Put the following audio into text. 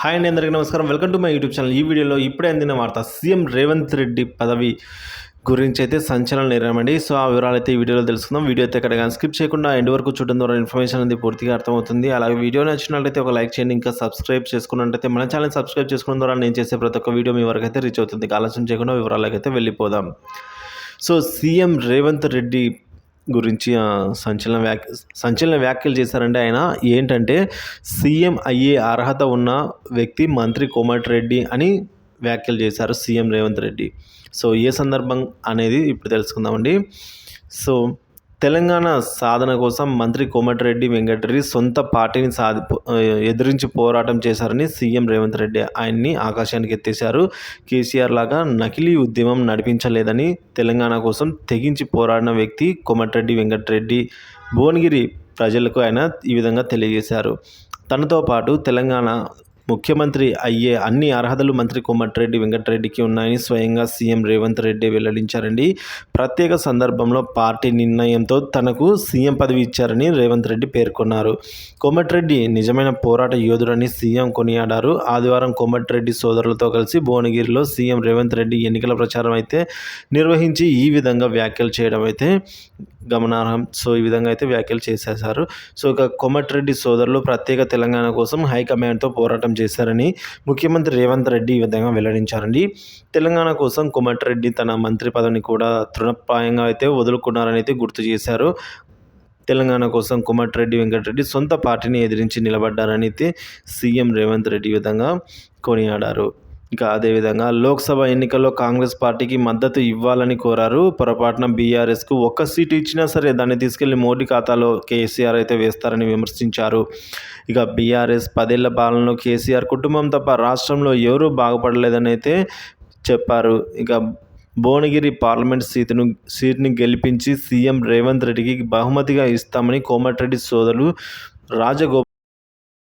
Hi అండి అందరికీ నమస్కారం. Welcome to my YouTube channel. ఈ వీడియోలో ఇప్పుడే అందిన వార్త సీఎం రేవంత్ రెడ్డి పదవి గురించి అయితే సంచలనం నేరమండి సో ఆ వివరాలు అయితే ఈ వీడియోలో తెలుసుకుందాం. వీడియో అయితే ఎక్కడ కానీ స్కిప్ చేయకుండా ఎండ్ వరకు చూడడం ద్వారా ఇన్ఫర్మేషన్ అనేది పూర్తిగా అర్థమవుతుంది. అలాగే వీడియో నచ్చినట్లయితే ఒక లైక్ చేయండి. ఇంకా సబ్స్క్రైబ్ చేసుకున్నట్లయితే మన ఛానల్ సబ్స్క్రైబ్ చేసుకోవడం ద్వారా నేను చేసే ప్రతి ఒక్క వీడియో మీ వరకు అయితే రీచ్ అవుతుంది. ఆలస్యం చేయకుండా వివరాలకు అయితే వెళ్ళిపోదాం. సో సీఎం రేవంత్ రెడ్డి గురించి సంచలన వ్యాఖ్య సంచలన వ్యాఖ్యలు చేశారంటే ఆయన ఏంటంటే సీఎం అయ్యే అర్హత ఉన్న వ్యక్తి మంత్రి కోమటిరెడ్డి అని వ్యాఖ్యలు చేశారు సీఎం రేవంత్ రెడ్డి. సో ఏ సందర్భం అనేది ఇప్పుడు తెలుసుకుందామండి. సో తెలంగాణ సాధన కోసం మంత్రి కోమటిరెడ్డి వెంకటరెడ్డి సొంత పార్టీని సాధి ఎదిరించి పోరాటం చేశారని సీఎం రేవంత్ రెడ్డి ఆయన్ని ఆకాశానికి ఎత్తేశారు. కేసీఆర్ లాగా నకిలీ ఉద్యమం నడిపించలేదని తెలంగాణ కోసం తెగించి పోరాడిన వ్యక్తి కోమటిరెడ్డి వెంకటరెడ్డి భువనగిరి ప్రజలకు ఆయన ఈ విధంగా తెలియజేశారు. తనతో పాటు తెలంగాణ ముఖ్యమంత్రి అయ్యే అన్ని అర్హతలు మంత్రి కోమటిరెడ్డి వెంకటరెడ్డికి ఉన్నాయని స్వయంగా సీఎం రేవంత్ రెడ్డి వెల్లడించారండి. ప్రత్యేక సందర్భంలో పార్టీ నిర్ణయంతో తనకు సీఎం పదవి ఇచ్చారని రేవంత్ రెడ్డి పేర్కొన్నారు. కోమటిరెడ్డి నిజమైన పోరాట యోధుడని సీఎం కొనియాడారు. ఆదివారం కోమటిరెడ్డి సోదరులతో కలిసి భువనగిరిలో సీఎం రేవంత్ రెడ్డి ఎన్నికల ప్రచారం అయితే నిర్వహించి ఈ విధంగా వ్యాఖ్యలు చేయడం అయితే గమనార్హం. సో ఈ విధంగా అయితే వ్యాఖ్యలు చేసేశారు. సో ఇక కోమటిరెడ్డి సోదరులు ప్రత్యేక తెలంగాణ కోసం హైకమాండ్తో పోరాటం చేశారని ముఖ్యమంత్రి రేవంత్ రెడ్డి ఈ విధంగా వెల్లడించారండి. తెలంగాణ కోసం కోమటిరెడ్డి తన మంత్రి పదవిని కూడా తృణప్రాయంగా అయితే వదులుకున్నారని అయితే గుర్తు చేశారు. తెలంగాణ కోసం కోమటిరెడ్డి వెంకటరెడ్డి సొంత పార్టీని ఎదిరించి నిలబడ్డారని అయితే సీఎం రేవంత్ రెడ్డి ఈ విధంగా కొనియాడారు. ఇక అదేవిధంగా లోక్సభ ఎన్నికల్లో కాంగ్రెస్ పార్టీకి మద్దతు ఇవ్వాలని కోరారు. పొరపాటున బీఆర్ఎస్కు ఒక్క సీటు ఇచ్చినా సరే దాన్ని తీసుకెళ్ళి మోడీ ఖాతాలో కేసీఆర్ అయితే వేస్తారని విమర్శించారు. ఇక బీఆర్ఎస్ పదేళ్ళ పాలనలో కేసీఆర్ కుటుంబం తప్ప రాష్ట్రంలో ఎవరూ బాగుపడలేదని అయితే చెప్పారు. ఇక భువనగిరి పార్లమెంట్ సీటును సీట్ని గెలిపించి సీఎం రేవంత్ రెడ్డికి బహుమతిగా ఇస్తామని కోమటిరెడ్డి సోదరులు రాజగోపాల్